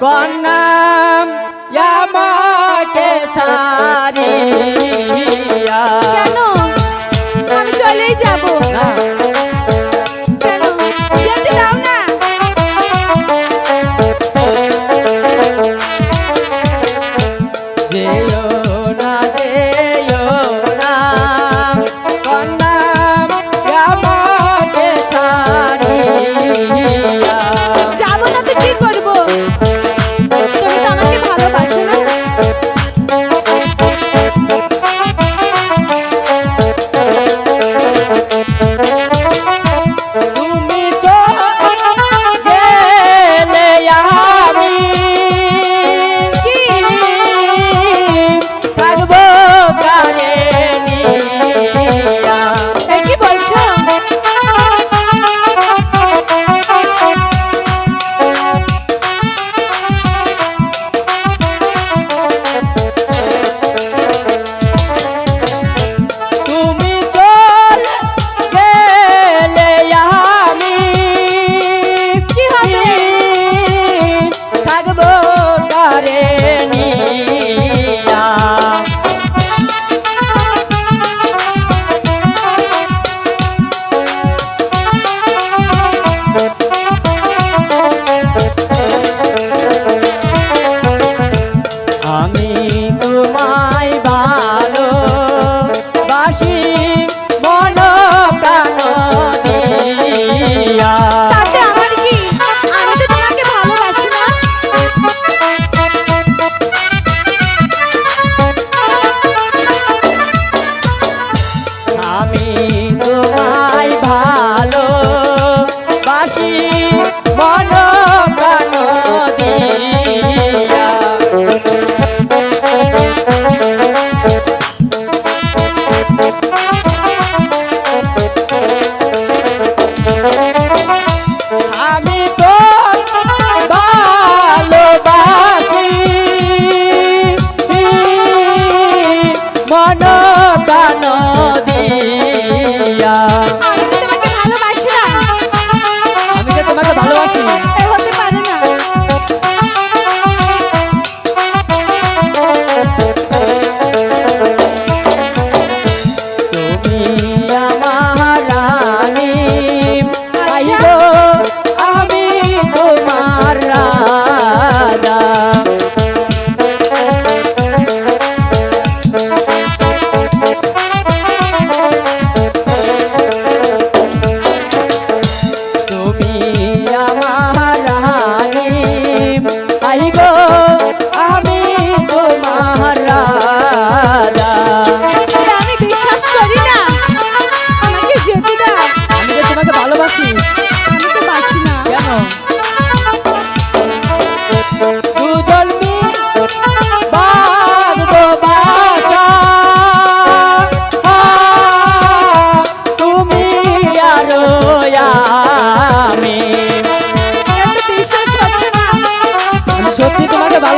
কন্যাম আমাকে ছাড়িয়া কেন? আমি চলেই যাব। কেন? যেতে দাও না। যেও